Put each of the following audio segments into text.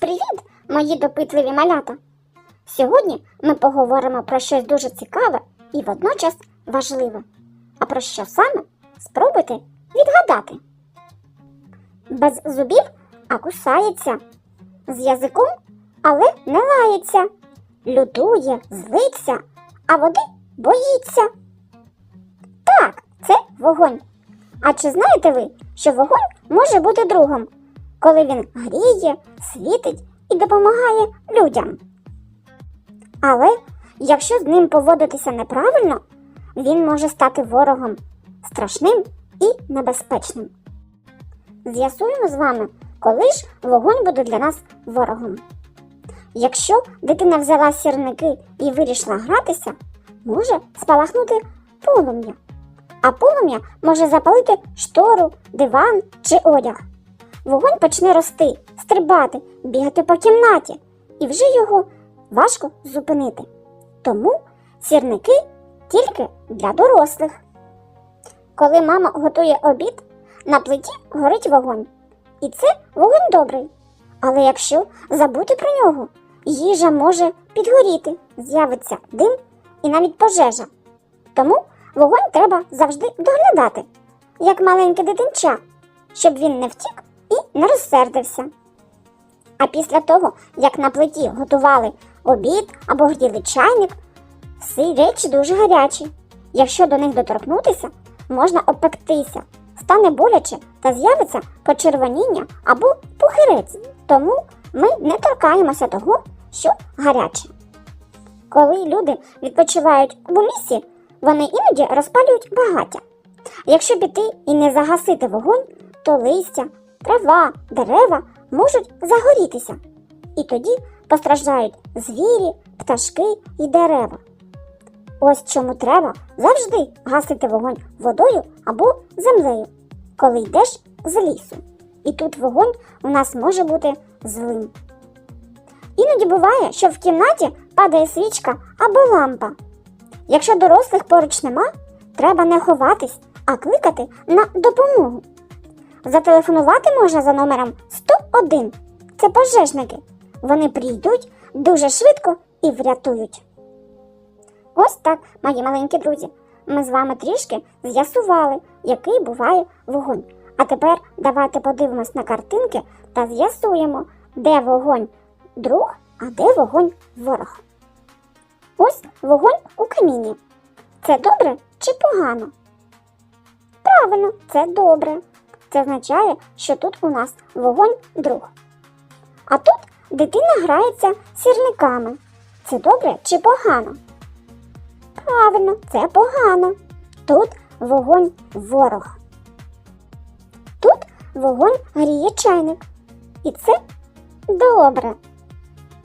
Привіт, мої допитливі малята! Сьогодні ми поговоримо про щось дуже цікаве і водночас важливе. А про що саме? Спробуйте відгадати. Без зубів, а кусається, з язиком, але не лається, лютує, злиться, а води боїться. Так, це вогонь. А чи знаєте ви, що вогонь може бути другом, коли він гріє, світить і допомагає людям? Але якщо з ним поводитися неправильно, він може стати ворогом страшним і небезпечним. З'ясуємо з вами, коли ж вогонь буде для нас ворогом. Якщо дитина взяла сірники і вирішила гратися, може спалахнути полум'я а полум'я може запалити штору, диван чи одяг. Вогонь почне рости, стрибати, бігати по кімнаті, і вже його важко зупинити. Тому сірники тільки для дорослих. Коли мама готує обід, на плиті горить вогонь. І це вогонь добрий. Але якщо забути про нього, їжа може підгоріти, з'явиться дим і навіть пожежа. Тому Вогонь треба завжди доглядати, як маленьке дитинча, щоб він не втік і не розсердився. А після того, як на плиті готували обід або гріли чайник, всі речі дуже гарячі. Якщо до них доторкнутися, можна обпектися, стане боляче та з'явиться почервоніння або пухирець. Тому ми не торкаємося того, що гаряче. Коли люди відпочивають у лісі, вони іноді розпалюють багаття. Якщо піти і не загасити вогонь, то листя, трава, дерева можуть загорітися. І тоді постраждають звірі, пташки і дерева. Ось чому треба завжди гасити вогонь водою або землею, коли йдеш з лісу. І тут вогонь у нас може бути злим. Іноді буває, що в кімнаті падає свічка або лампа. Якщо дорослих поруч нема, треба не ховатись, а кликати на допомогу. Зателефонувати можна за номером 101. Це пожежники. Вони прийдуть дуже швидко і врятують. Ось так, мої маленькі друзі. Ми з вами трішки з'ясували, який буває вогонь. А тепер давайте подивимось на картинки та з'ясуємо, де вогонь друг, а де вогонь ворог. Ось вогонь у каміні. Це добре чи погано? Правильно, це добре. Це означає, що тут у нас вогонь друг. А тут дитина грається сірниками. Це добре чи погано? Правильно, це погано. Тут вогонь ворог. Тут вогонь гріє чайник. І це добре.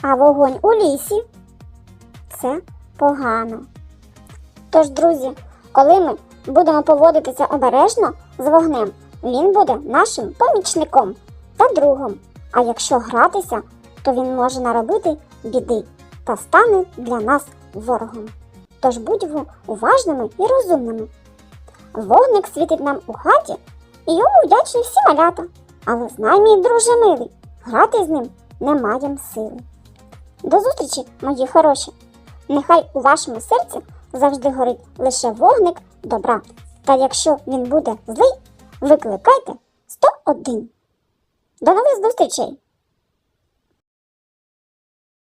А вогонь у лісі це погано. Тож, друзі, коли ми будемо поводитися обережно з вогнем, він буде нашим помічником та другом. А якщо гратися, то він може наробити біди та стане для нас ворогом. Тож будьмо уважними і розумними. Вогник світить нам у хаті, і йому вдячні всі малята. Але знай, мій друже милий, грати з ним не маєм сили. До зустрічі, мої хороші! Нехай у вашому серці завжди горить лише вогник добра. Та якщо він буде злий, викликайте 101. До нових зустрічей!